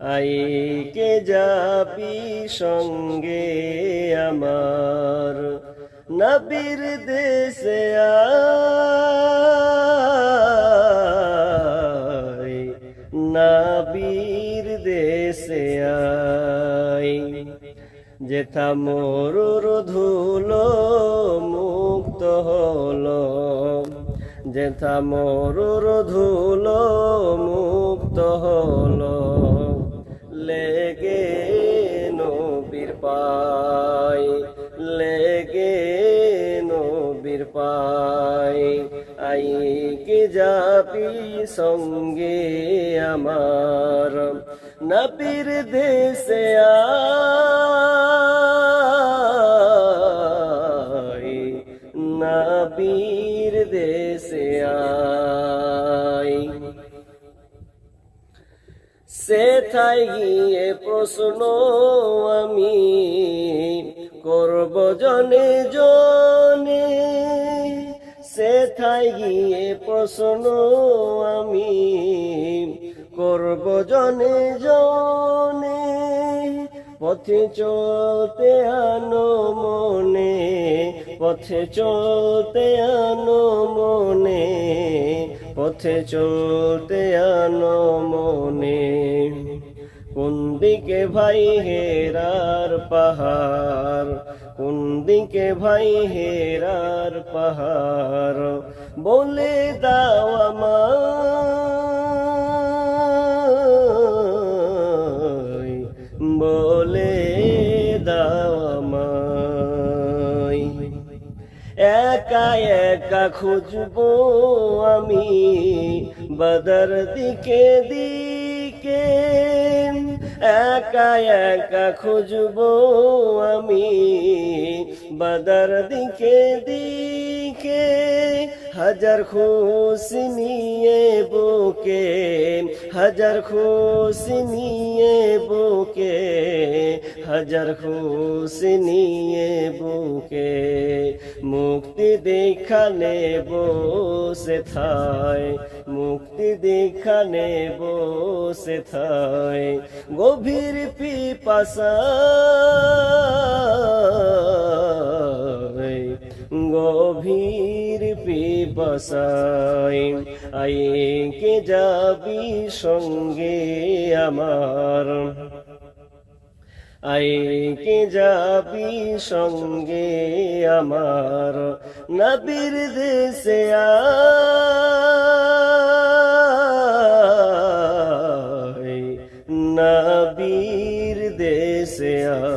আইকে যাবি সঙ্গে আমার, নবীর দেশে নবীর দেশে যেথা মোরুর ধুলো মুক্ত হলো, যেথা মোরুর ধুলো মুক্ত হলো লেগে নবীর পাই আই কে যাবি সঙ্গে আমার? নবীর দেশে আই নবীর দেশে আই সেথায় গিয়ে প্রশ্ন আমি করব জনে জনে। সেথায় গিয়ে প্রশ্ন আমি করব জনে জনে। পথে চলতে আনো মনে, পথে চলতে আনো মনে, পথে চলতে আনো মনে। কোন দিকে ভাই হেরার পাহাড়? দিকে ভাই হেরার পাহাড়? বলে দাও আমায়। বলে দাও আমায়। একা একা খুঁজবো আমি বদর দিকে দিকে। একা একা খুঁজবো আমি বদর দিকে দিকে হাজার খুশি নিয়ে বুকে হাজার খুশি নিয়ে বুকে হাজার খুশি নিয়ে বুকে মুক্তি দেখানে বসে থায় মুক্তি দেখানে বসে থায় গভীর পিপাসা পিপাসায় আইকে যাবি সঙ্গে আমার? আইকে যাবি সঙ্গে আমার? নবীর দেশে নবীর দেশে আয়।